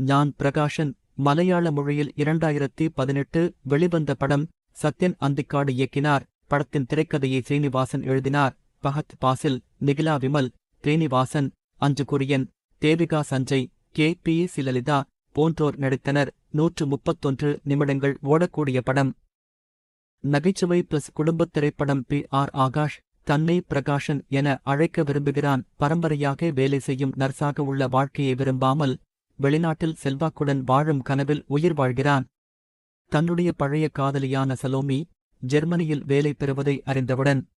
ஞான் பிரகாஷன் மலையாள மொழியில் இரண்டாயிரத்தி பதினெட்டு வெளிவந்த படம் சத்யன் அந்திக்காடு இயக்கினார். படத்தின் திரைக்கதையை ஸ்ரீனிவாசன் எழுதினார். பஹத் பாசில் நிகிலா விமல் ஸ்ரீனிவாசன் அஞ்சு குரியன் தேவிகா சஞ்சய் கே. பி. சிலலிதா போன்றோர் நடித்தனர். நூற்று முப்பத்தொன்று நிமிடங்கள் ஓடக்கூடிய படம். நகைச்சுவை பிளஸ் குடும்பத் திரைப்படம் பி. ஆர். ஆகாஷ் தன்னை பிரகாஷன் என அழைக்க விரும்புகிறான். பரம்பரையாக வேலை செய்யும் நர்ஸாக உள்ள வாழ்க்கையை விரும்பாமல் வெளிநாட்டில் செல்வாக்குடன் வாழும் கனவில் உயிர் வாழ்கிறான். தன்னுடைய பழைய காதலியான சலோமி ஜெர்மனியில் வேலை பெறுவதை அறிந்தவுடன்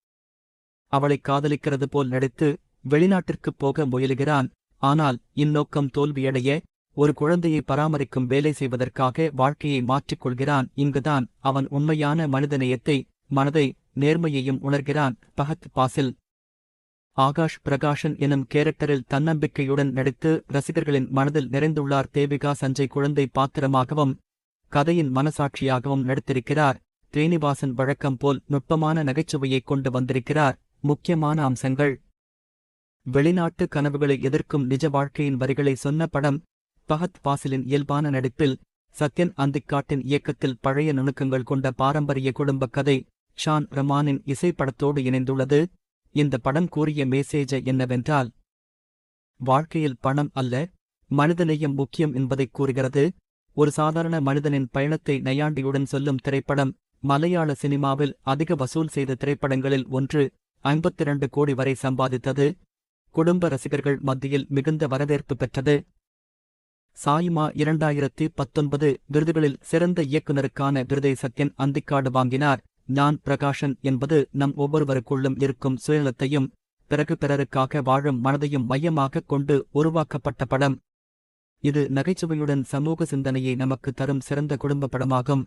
அவளை காதலிக்கிறது போல் நடித்து வெளிநாட்டிற்குப் போக முயலுகிறான். ஆனால் இந்நோக்கம் தோல்வியடைய ஒரு குழந்தையை பராமரிக்கும் வேலை செய்வதற்காக வாழ்க்கையை மாற்றிக் கொள்கிறான் இங்குதான் அவன் உண்மையான மனிதநேயத்தை மனதை நேர்மையையும் உணர்கிறான். பஹத் பாசில் ஆகாஷ் பிரகாஷன் எனும் கேரக்டரில் தன்னம்பிக்கையுடன் நடித்து ரசிகர்களின் மனதில் நிறைந்துள்ளார். தேவிகா சஞ்சய் குழந்தை பாத்திரமாகவும் கதையின் மனசாட்சியாகவும் நடித்திருக்கிறார். ஸ்ரீனிவாசன் வழக்கம் போல் நுட்பமான நகைச்சுவையைக் கொண்டு வந்திருக்கிறார். முக்கியமான அம்சங்கள். வெளிநாட்டு கனவுகளை எதிர்க்கும் நிஜ வாழ்க்கையின் வரிகளை சொன்ன படம் பஹத் பாசிலின் இயல்பான நடிப்பில் சத்யன் அந்திக்காட்டின் இயக்கத்தில் பழைய நுணுக்கங்கள் கொண்ட பாரம்பரிய குடும்பக் கதை ஷான் ரமானின் இசைப்படத்தோடு இணைந்துள்ளது. இந்த படம் கூறிய மேசேஜ என்னவென்றால் வாழ்க்கையில் பணம் அல்ல மனிதநேயம் முக்கியம் என்பதைக் கூறுகிறது. ஒரு சாதாரண மனிதனின் பயணத்தை நையாண்டியுடன் சொல்லும் திரைப்படம் மலையாள சினிமாவில் அதிக வசூல் செய்த திரைப்படங்களில் ஒன்று ஐம்பத்திரண்டு கோடி வரை சம்பாதித்தது. குடும்ப ரசிகர்கள் மத்தியில் மிகுந்த வரவேற்பு பெற்றது. சாயிமா இரண்டாயிரத்தி பத்தொன்பது விருதுகளில் சிறந்த இயக்குனருக்கான விருதை சத்யன் அந்திக்காடு வாங்கினார். நான் பிரகாஷன் என்பது நம் ஒவ்வொருவருக்குள்ளும் இருக்கும் சுயநலத்தையும் பிறகு பிறருக்காக வாழும் மனதையும் மையமாகக் கொண்டு உருவாக்கப்பட்ட படம். இது நகைச்சுவையுடன் சமூக சிந்தனையை நமக்கு தரும் சிறந்த குடும்ப படமாகும்.